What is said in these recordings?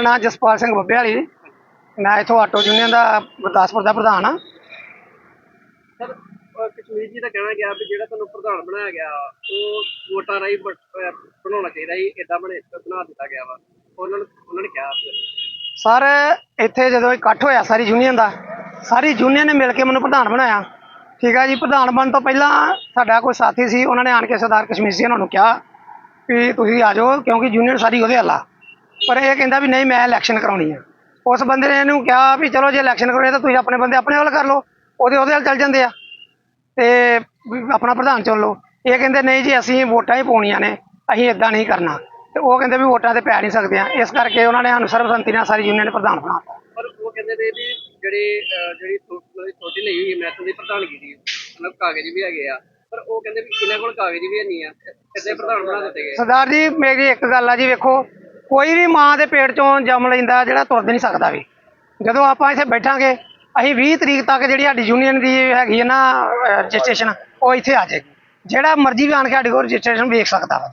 ਨਾਮ ਜਸਪਾਲ ਸਿੰਘ ਬੱਬੇ ਵਾਲੀ ਮੈਂ ਇਥੋਂ ਆਟੋ ਯੂਨੀਅਨ ਦਾ ਗੁਰਦਾਸਪੁਰ ਦਾ ਪ੍ਰਧਾਨ ਆ ਸਰ ਕਸ਼ਮੀਰ ਜੀ ਦਾ ਕਹਿਣਾ ਗਿਆ ਵੀ ਜਿਹੜਾ ਤੁਹਾਨੂੰ ਪ੍ਰਧਾਨ ਬਣਾਇਆ ਗਿਆ ਉਹ ਵੋਟਾਂ ਰਾਹੀਂ ਬ- ਅਹ ਬਣਾਉਣਾ ਚਾਹੀਦਾ ਸੀ ਇਦਾਂ ਬਣੇ ਬਣਾ ਦਿੱਤਾ ਗਿਆ ਵਾ। ਉਹਨਾਂ ਨੂੰ ਉਹਨਾਂ ਨੇ ਕਿਹਾ ਸੀ। ਸਰ ਇੱਥੇ ਜਦੋਂ ਇਕੱਠ ਹੋਇਆ ਸਾਰੀ ਯੂਨੀਅਨ ਦਾ ਸਾਰੀ ਯੂਨੀਅਨ ਨੇ ਮਿਲ ਕੇ ਮੈਨੂੰ ਪ੍ਰਧਾਨ ਬਣਾਇਆ। ਠੀਕ ਆ ਜੀ ਪ੍ਰਧਾਨ ਬਣਨ ਤੋਂ ਪਹਿਲਾਂ ਸਾਡਾ ਕੋਈ ਸਾਥੀ ਸੀ ਉਹਨਾਂ ਨੇ ਆਣ ਕੇ ਸਰਦਾਰ ਕਸ਼ਮੀਰ ਸਿੰਘ ਉਹਨਾਂ ਨੂੰ ਕਿਹਾ ਵੀ ਤੁਸੀਂ ਆ ਜਾਓ ਕਿਉਂਕਿ ਯੂਨੀਅਨ ਸਾਰੀ ਉਹਦੇ ਹੱਲਾ ਪਰ ਇਹ ਕਹਿੰਦਾ ਵੀ ਨਹੀਂ ਮੈਂ ਇਲੈਕਸ਼ਨ ਕਰਾਉਣੀ ਆ। ਉਸ ਬੰਦੇ ਨੇ ਇਹਨੂੰ ਕਿਹਾ ਵੀ ਚਲੋ ਜੇ ਇਲੈਕਸ਼ਨ ਕਰਾਉਣੀ ਤਾਂ ਤੁਸੀਂ ਆਪਣੇ ਬੰਦੇ ਆਪਣੇ ਵੱਲ ਕਰ ਲਓ ਉਹਦੇ ਉਹਦੇ ਵੱਲ ਚੱਲ ਜਾਂਦੇ ਆ। ਤੇ ਆਪਣਾ ਪ੍ਰਧਾਨ ਚੁਣ ਲਓ। ਇਹ ਕਹਿੰਦੇ ਨਹੀਂ ਜੀ ਅਸੀਂ ਵੋਟਾਂ ਹੀ ਪਾਉਣੀਆਂ ਨੇ ਅਸੀਂ ਇਦਾਂ ਨਹੀਂ ਕਰਨਾ। ਤੇ ਉਹ ਕਹਿੰਦੇ ਵੀ ਵੋਟਾਂ ਤੇ ਪੈ ਨਹੀਂ ਸਕਦੇ ਆ। ਇਸ ਕਰਕੇ ਉਹਨਾਂ ਨੇ ਸਾਨੂੰ ਸਰਬਸੰਮਤੀ ਨਾਲ ਸਾਰੀ ਯੂਨੀਅਨ ਪ੍ਰਧਾਨ ਬਣਾਤਾ ਪਰ ਉਹ ਕਹਿੰਦੇ ਨੇ ਵੀ ਜਿਹੜੇ ਜਿਹੜੀ ਛੋਟੀ ਲਈ ਹੋਈ ਮੈਥੋਂ ਦੀ ਪ੍ਰਧਾਨਗੀ ਦੀ ਮਤਲਬ ਕਾਗਜ਼ ਵੀ ਹੈਗੇ ਆ। ਪਰ ਉਹ ਕਹਿੰਦੇ ਵੀ ਇਹਨਾਂ ਕੋਲ ਕਾਗਜ਼ ਵੀ ਨਹੀਂ ਆ। ਕਿੱਦੇ ਪ੍ਰਧਾਨ ਬਣਾ ਦਿੱਤੇ ਗਏ? ਸਰਦਾਰ ਜੀ ਮੇਰੀ ਇੱਕ ਗੱਲ ਆ ਜੀ ਵੇਖੋ। ਕੋਈ ਵੀ ਮਾਂ ਦੇ ਪੇਟ ਚੋਂ ਜੰਮ ਲੈਂਦਾ ਜਿਹੜਾ ਤੁਰ ਨਹੀਂ ਸਕਦਾ ਵੀ। ਜਦੋਂ ਆਪਾਂ ਇੱਥੇ ਬੈਠਾਂਗੇ ਅਸੀਂ 20 ਤਰੀਕ ਤੱਕ ਜਿਹੜੀ ਸਾਡੀ ਯੂਨੀਅਨ ਦੀ ਹੈਗੀ ਹੈ ਨਾ ਰਜਿਸਟ੍ਰੇਸ਼ਨ ਉਹ ਇੱਥੇ ਆ ਜਾਏਗੀ। ਜਿਹੜਾ ਮਰਜ਼ੀ ਵੀ ਆਣ ਕੇ ਸਾਡੇ ਕੋਲ ਰਜਿਸਟ੍ਰੇਸ਼ਨ ਵੇਖ ਸਕਦਾ ਵਾ।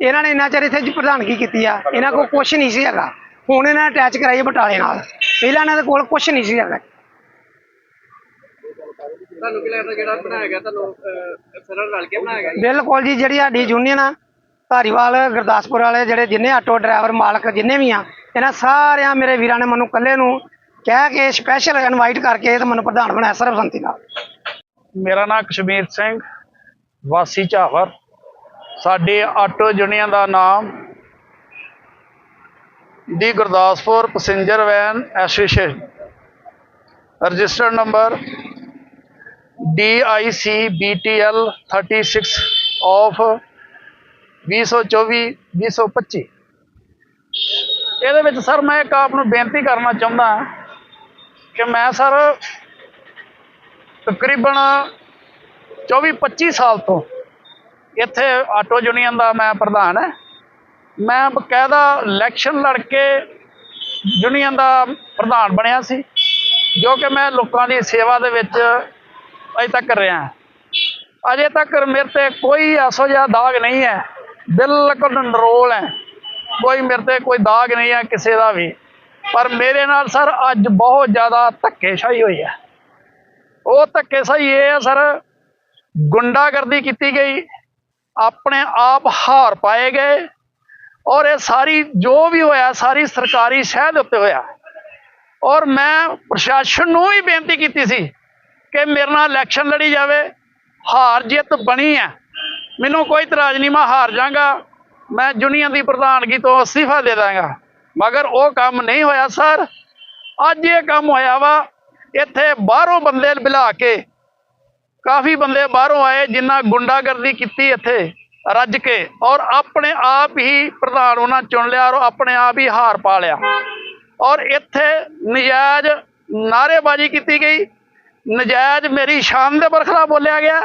ਇਹਨਾਂ ਨੇ ਇੰਨਾ ਚਿਰ ਇੱਥੇ ਜੀ ਪ੍ਰਧਾਨਗੀ ਕੀਤੀ ਆ ਇਹਨਾਂ ਕੋਲ ਕੁਝ ਨਹੀਂ ਸੀ ਹੈਗਾ। ਹੁਣ ਇਹਨਾਂ ਨੇ ਅਟੈਚ ਕਰਾਈ ਬਟਾਲੇ ਨਾਲ। ਪਹਿਲਾਂ ਇਹਨਾਂ ਦੇ ਕੋਲ ਕੁਝ ਨਹੀਂ ਸੀ ਹੈਗਾ। ਤੁਹਾਨੂੰ ਕੀ ਲੱਗਦਾ ਜਿਹੜਾ ਬਣਾਇਆ ਗਿਆ ਤੁਹਾਨੂੰ ਸਰਲ ਰਲ ਕੇ ਬਣਾਇਆ ਗਿਆ? ਬਿਲਕੁਲ ਜੀ ਜਿਹੜੀ ਸਾਡੀ ਯੂਨੀਅਨ ਆ ਧਾਰੀਵਾਲ, ਗੁਰਦਾਸਪੁਰ ਵਾਲੇ ਜਿਹੜੇ ਜਿੰਨੇ ਆਟੋ ਡਰਾਈਵਰ ਮਾਲਕ ਜਿੰਨੇ ਵੀ ਆ, ਇਹਨਾਂ ਸਾਰਿਆਂ ਮੇਰੇ ਵੀਰਾਂ ਨੇ ਮੈਨੂੰ ਇਕੱਲੇ ਨੂੰ ਕਹਿ ਕੇ ਸਪੈਸ਼ਲ ਇਨਵਾਈਟ ਕਰਕੇ ਤੇ ਮੈਨੂੰ ਪ੍ਰਧਾਨ ਬਣਾਇਆ ਸਰਬਸੰਤੀ ਨਾਲ। ਮੇਰਾ ਨਾਮ ਕਸ਼ਮੀਰ ਸਿੰਘ, ਵਾਸੀ ਝਾਵਰ। ਸਾਡੇ ਆਟੋ ਯੂਨੀਅਨ ਦਾ ਨਾਮ the Gurdaspur passenger van association. Registered number DICBTL 36 of 2024 2025 ਇਹਦੇ ਵਿੱਚ ਸਰ ਮੈਂ ਇੱਕ ਆਪ ਨੂੰ ਬੇਨਤੀ ਕਰਨਾ ਚਾਹੁੰਦਾ ਕਿ ਮੈਂ ਸਰ ਤਕਰੀਬਨ 24-25 ਸਾਲ ਤੋਂ ਇੱਥੇ ਆਟੋ ਯੂਨੀਅਨ ਦਾ ਮੈਂ ਪ੍ਰਧਾਨ ਹੈ। ਮੈਂ ਬਕਾਇਦਾ ਇਲੈਕਸ਼ਨ ਲੜ ਕੇ ਯੂਨੀਅਨ ਦਾ ਪ੍ਰਧਾਨ ਬਣਿਆ ਸੀ, ਜੋ ਕਿ ਮੈਂ ਲੋਕਾਂ ਦੀ ਸੇਵਾ ਦੇ ਵਿੱਚ ਅਜੇ ਤੱਕ ਰਿਹਾ। ਅਜੇ ਤੱਕ ਮੇਰੇ ਤੇ ਕੋਈ ਐਸੋ ਜਿਹਾ ਦਾਗ ਨਹੀਂ ਹੈ। ਬਿਲਕੁਲ ਨਰੋਲ ਹੈ। ਕੋਈ ਮੇਰੇ ਤੇ ਕੋਈ ਦਾਗ ਨਹੀਂ ਹੈ ਕਿਸੇ ਦਾ ਵੀ। ਪਰ ਮੇਰੇ ਨਾਲ ਸਰ ਅੱਜ ਬਹੁਤ ਜ਼ਿਆਦਾ ਧੱਕੇਸ਼ਾਹੀ ਹੋਈ ਹੈ। ਉਹ ਧੱਕੇਸ਼ਾਹੀ ਇਹ ਹੈ ਸਰ, ਗੁੰਡਾਗਰਦੀ ਕੀਤੀ ਗਈ। ਆਪਣੇ ਆਪ ਹਾਰ ਪਾਏ ਗਏ। ਔਰ ਇਹ ਸਾਰੀ ਜੋ ਵੀ ਹੋਇਆ, ਸਾਰੀ ਸਰਕਾਰੀ ਸ਼ਹਿ ਦੇ ਉੱਤੇ ਹੋਇਆ। ਔਰ ਮੈਂ ਪ੍ਰਸ਼ਾਸਨ ਨੂੰ ਵੀ ਬੇਨਤੀ ਕੀਤੀ ਸੀ ਕਿ ਮੇਰੇ ਨਾਲ ਇਲੈਕਸ਼ਨ ਲੜੀ ਜਾਵੇ। ਹਾਰ ਜਿੱਤ ਬਣੀ ਹੈ। ਮੈਨੂੰ ਕੋਈ ਇਤਰਾਜ਼ ਨਹੀਂ, ਮੈਂ ਹਾਰ ਜਾਗਾ ਮੈਂ ਯੂਨੀਅਨ ਦੀ ਪ੍ਰਧਾਨਗੀ ਤੋਂ ਅਸਤੀਫਾ ਦੇ ਦਾਂਗਾ। ਮਗਰ ਉਹ ਕੰਮ ਨਹੀਂ ਹੋਇਆ, ਸਰ। ਅੱਜ ਇਹ ਕੰਮ ਹੋਇਆ ਵਾ, ਇੱਥੇ ਬਾਹਰੋਂ ਬੰਦੇ ਬੁਲਾ ਕੇ, ਕਾਫੀ ਬੰਦੇ ਬਾਹਰੋਂ ਆਏ ਜਿਨ੍ਹਾਂ ਗੁੰਡਾਗਰਦੀ ਕੀਤੀ ਇੱਥੇ, ਰੱਜ ਕੇ, ਔਰ ਆਪਣੇ ਆਪ ਹੀ ਪ੍ਰਧਾਨ ਉਹਨਾਂ ਚੁਣ ਲਿਆ, ਔਰ ਆਪਣੇ ਆਪ ਹੀ ਹਾਰ ਪਾ ਲਿਆ। ਔਰ ਇੱਥੇ ਨਜਾਇਜ਼ ਨਾਅਰੇਬਾਜ਼ੀ ਕੀਤੀ ਗਈ। ਨਜਾਇਜ਼ ਮੇਰੀ ਸ਼ਾਨ ਦੇ ਬਰਖਲਾ ਬੋਲਿਆ ਗਿਆ।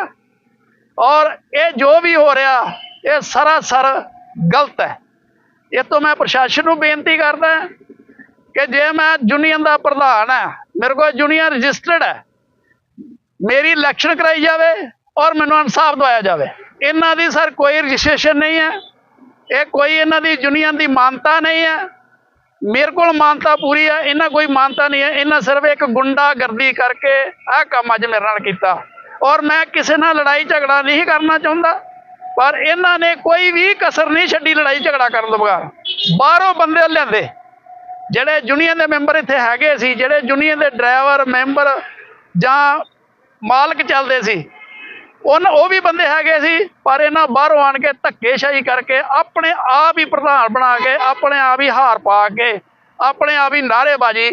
ਔਰ ਇਹ ਜੋ ਵੀ ਹੋ ਰਿਹਾ, ਇਹ ਸਰਾਸਰ ਗਲਤ ਹੈ। ਇਹ ਤੋਂ ਮੈਂ ਪ੍ਰਸ਼ਾਸਨ ਨੂੰ ਬੇਨਤੀ ਕਰਦਾ ਕਿ ਜੇ ਮੈਂ ਯੂਨੀਅਨ ਦਾ ਪ੍ਰਧਾਨ ਹੈ, ਮੇਰੇ ਕੋਲ ਯੂਨੀਅਨ ਰਜਿਸਟਰਡ ਹੈ, ਮੇਰੀ ਇਲੈਕਸ਼ਨ ਕਰਾਈ ਜਾਵੇ ਔਰ ਮੈਨੂੰ ਇਨਸਾਫ ਦਵਾਇਆ ਜਾਵੇ। ਇਹਨਾਂ ਦੀ ਸਰ ਕੋਈ ਰਜਿਸਟ੍ਰੇਸ਼ਨ ਨਹੀਂ ਹੈ, ਇਹ ਕੋਈ ਇਹਨਾਂ ਦੀ ਯੂਨੀਅਨ ਦੀ ਮਾਨਤਾ ਨਹੀਂ ਹੈ। ਮੇਰੇ ਕੋਲ ਮਾਨਤਾ ਪੂਰੀ ਹੈ, ਇਹਨਾਂ ਕੋਈ ਮਾਨਤਾ ਨਹੀਂ ਹੈ, ਇਹਨਾਂ ਸਿਰਫ ਇੱਕ ਗੁੰਡਾਗਰਦੀ ਕਰਕੇ ਆਹ ਕੰਮ ਅੱਜ ਮੇਰੇ ਨਾਲ ਕੀਤਾ। ਔਰ ਮੈਂ ਕਿਸੇ ਨਾਲ ਲੜਾਈ ਝਗੜਾ ਨਹੀਂ ਕਰਨਾ ਚਾਹੁੰਦਾ, ਪਰ ਇਹਨਾਂ ਨੇ ਕੋਈ ਵੀ ਕਸਰ ਨਹੀਂ ਛੱਡੀ ਲੜਾਈ ਝਗੜਾ ਕਰਨ ਤੋਂ ਬਗੈਰ। ਬਾਹਰੋਂ ਬੰਦੇ ਲਿਆਂਦੇ। ਜਿਹੜੇ ਯੂਨੀਅਨ ਦੇ ਮੈਂਬਰ ਇੱਥੇ ਹੈਗੇ ਸੀ, ਜਿਹੜੇ ਯੂਨੀਅਨ ਦੇ ਡਰਾਈਵਰ ਮੈਂਬਰ ਜਾਂ ਮਾਲਕ ਚੱਲਦੇ ਸੀ ਉਹਨ ਉਹ ਵੀ ਬੰਦੇ ਹੈਗੇ ਸੀ, ਪਰ ਇਹਨਾਂ ਬਾਹਰੋਂ ਆਣ ਕੇ ਧੱਕੇਸ਼ਾਹੀ ਕਰਕੇ ਆਪਣੇ ਆਪ ਹੀ ਪ੍ਰਧਾਨ ਬਣਾ ਕੇ, ਆਪਣੇ ਆਪ ਹੀ ਹਾਰ ਪਾ ਕੇ, ਆਪਣੇ ਆਪ ਹੀ ਨਾਅਰੇਬਾਜ਼ੀ